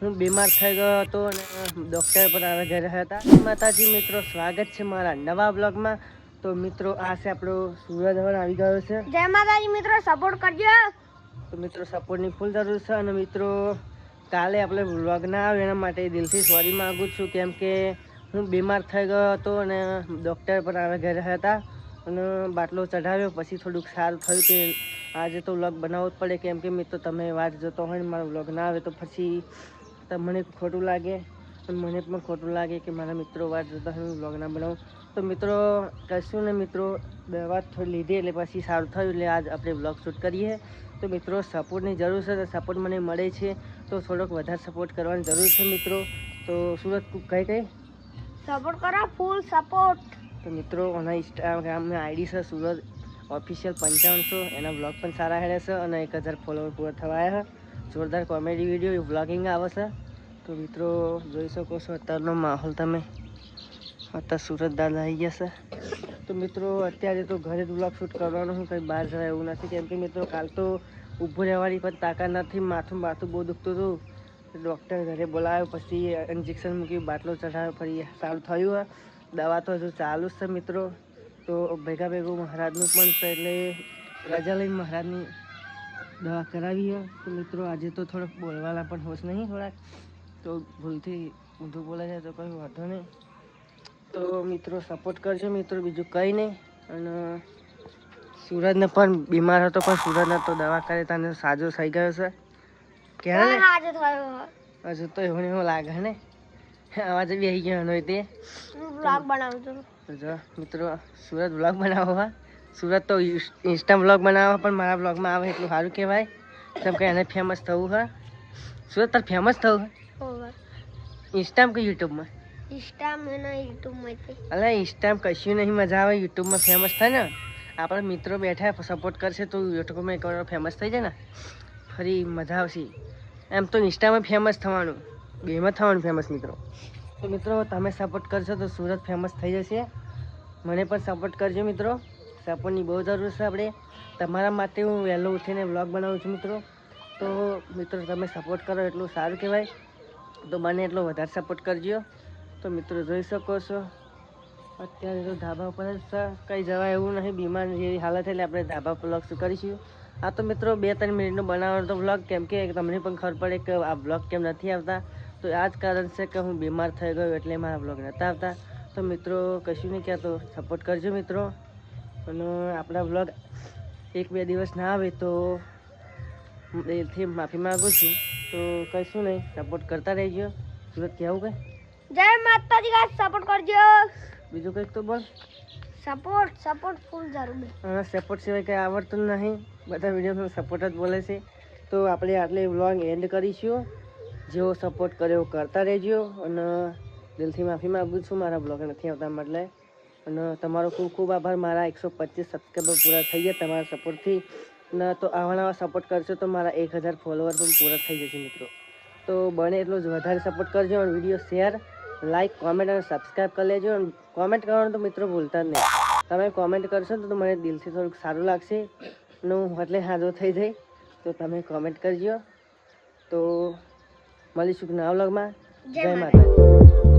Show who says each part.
Speaker 1: હું બીમાર થઈ ગયો હતો અને ડૉક્ટર પર આવે ઘરે હતા. માતાજી મિત્રો સ્વાગત છે મારા નવા બ્લોગમાં તો મિત્રો આ છે આપણો સૂરજ હવે આવી ગયો છે.
Speaker 2: જય માતાજી મિત્રો સપોર્ટ કરજો.
Speaker 1: તો મિત્રો સપોર્ટની ફૂલ જરૂર છે અને મિત્રો કાલે આપણે બ્લોગ ના આવે એના માટે દિલથી સોરી માગું છું કેમ કે હું બીમાર થઈ ગયો હતો અને ડૉક્ટર પર આવે ઘરે હતા. અને બાટલો ચઢાવ્યો પછી થોડુંક સારું થયું કે આજે તો વ્લોગ બનાવવો જ પડે કેમ કે મિત્રો તમે વાત જોતો હોય ને મારો વ્લોગ ના આવે તો પછી તમને ખોટું લાગે. અને મને પણ ખોટું લાગે કે મારા મિત્રો વાત જોતા હોય હું વ્લોગ ના બનાવું. તો મિત્રો કશું ને મિત્રો દવા થોડી લીધી એટલે પછી સારું થયું એટલે આજ આપણે વ્લોગ શૂટ કરીએ. તો મિત્રો સપોર્ટની જરૂર છે તો સપોર્ટ મને મળે છે. તો થોડોક વધારે સપોર્ટ કરવાની જરૂર છે મિત્રો. તો સુરત કઈ કઈ?
Speaker 2: સપોર્ટ કરો ફૂલ સપોર્ટ
Speaker 1: તો મિત્રો આના ઇન્સ્ટાગ્રામની આઈડી છે સુરત ઓફિશિયલ પંચાવનસો એના બ્લોગ પણ સારા હેડે છે અને એક હજાર ફોલોવર પૂરા થવા છે. જોરદાર કોમેડી વીડિયો વ્લોગિંગ આવે છે. તો મિત્રો, જોઈ શકો છો અત્યારનો માહોલ તમે. અત્યારે સુરત દાદા આવી ગયા છે. તો મિત્રો, અત્યારે તો ઘરે જ વ્લોગ શૂટ કરવાનું હું કંઈ બહાર જવાય એવું નથી. કેમ કે મિત્રો, કાલ તો ઊભું રહેવાની પણ તાકાત નથી. માથું માથું બહુ દુખતું હતું. ડૉક્ટર ઘરે બોલાવ્યો, પછી ઇન્જેક્શન મૂકી બાટલો ચઢાવ્યો, ફરી સારું થયું દવા તો હજુ ચાલુ જ છે મિત્રો. તો ભેગા ભેગું મહારાજનું પણ છે એટલે રજા લઈને મહારાજની દવા કરાવી તો મિત્રો આજે તો થોડોક બોલવાના પણ હોશ નહીં થોડાક. તો ભૂલથી ઊંધું બોલે છે તો કંઈ વાંધો નહીં. તો મિત્રો સપોર્ટ કરજો મિત્રો બીજું કંઈ નહીં. અને સુરજને પણ બીમાર હતો પણ સુરજને તો દવા કરે તને સાજો થઈ ગયો છે. ક્યારે હજુ તો એવું એવું લાગે ને? અવાજ બી આવી ગયો તે.
Speaker 2: બ્લોગ બનાવું છું.
Speaker 1: તો જો મિત્રો સુરત બ્લોગ બનાવો હા સુરત તો ઇન્સ્ટા બ્લોગ બનાવવા પણ મારા બ્લોગમાં આવે એટલું સારું કહેવાય. કેમ કે એને ફેમસ થવું હા સુરત તાર ફેમસ થવું હા ઇન્સ્ટામ કે યુટ્યુબમાં અલે ઇન્સ્ટામાં કશું નહીં મજા આવે. યુટ્યુબમાં ફેમસ થાય ને. આપણા મિત્રો બેઠા સપોર્ટ કરશે તો યુટ્યુબમાં એક વાર ફેમસ થઈ જાય ને. ફરી મજા આવશે. એમ તો ઇન્સ્ટામાં ફેમસ થવાનું. બેમાં થવાનું ફેમસ મિત્રો. તો મિત્રો તમે સપોર્ટ કરશો તો સુરત ફેમસ થઈ જશે. મને પણ સપોર્ટ કરજો મિત્રો. સપોર્ટની બહુ જરૂર છે આપણે. તમારા માટે હું વહેલો ઉઠીને વ્લોગ બનાવું છું મિત્રો. તો મિત્રો, તમે સપોર્ટ કરો એટલું સારું કહેવાય. તો બને એટલો વધારે સપોર્ટ કરજો. તો મિત્રો, જોઈ શકો છો. અત્યારે તો ધાબા પર જ કંઈ જવાય એવું નહીં, બીમાર જેવી હાલત એટલે આપણે ધાબા પર વ્લોગ શું કરીશું? આ તો મિત્રો બે ત્રણ મિનિટનો બનાવવાનો તો વ્લોગ કેમ કે તમને પણ ખબર પડે કે આ વ્લોગ કેમ નથી આવતા? તો આ જ કારણ છે કે હું બીમાર થઈ ગયો એટલે મારા વ્લોગ નહોતા આવતા. તો મિત્રો કશું નહીં કહેતો સપોર્ટ કરજો મિત્રો. અને આપણા વ્લોગ એક બે દિવસ ના આવે તો એથી દિલથી માફી માગું છું. તો કશું નહીં સપોર્ટ કરતા રહેજો. સુરત કહેવું કંઈ?
Speaker 2: જય માતાજી ગાઈસ સપોર્ટ કરજો.
Speaker 1: બીજું કંઈક તો બોલ.
Speaker 2: સપોર્ટ સપોર્ટ ફૂલ જરૂર.
Speaker 1: હા સપોર્ટ સિવાય કંઈ આવડતું નહીં. બધા વિડીયોમાં સપોર્ટ જ બોલે છે. તો આપણે આટલે વ્લોગ એન્ડ કરીશું. જેવો સપોર્ટ કર્યો કરતા રહેજો. અને દિલથી માફી માગું છું મારા બ્લોગ નથી આવતા એટલે અને તમારો ખૂબ ખૂબ આભાર મારા એકસો પચીસ સબસ્ક્રાઈબર પૂરા થઈ ગયા તમારા સપોર્ટથી અને તો આવા નવા સપોર્ટ કરશો તો મારા એક હજાર ફોલોવર પણ પૂરા થઈ જશે મિત્રો. તો બને એટલો જ વધારે સપોર્ટ કરજો અને વીડિયો શેર લાઇક કોમેન્ટ અને સબસ્ક્રાઈબ કરી લેજો. અને કોમેન્ટ કરવાનું તો મિત્રો ભૂલતા જ નહીં. તમે કોમેન્ટ કરશો તો મને દિલથી થોડુંક સારું લાગશે. અને હું એટલે હાજર થઈ જઈ. તો તમે કોમેન્ટ કરજો. તો મળીશું નવા વ્લોગમાં
Speaker 2: જય.
Speaker 1: માતા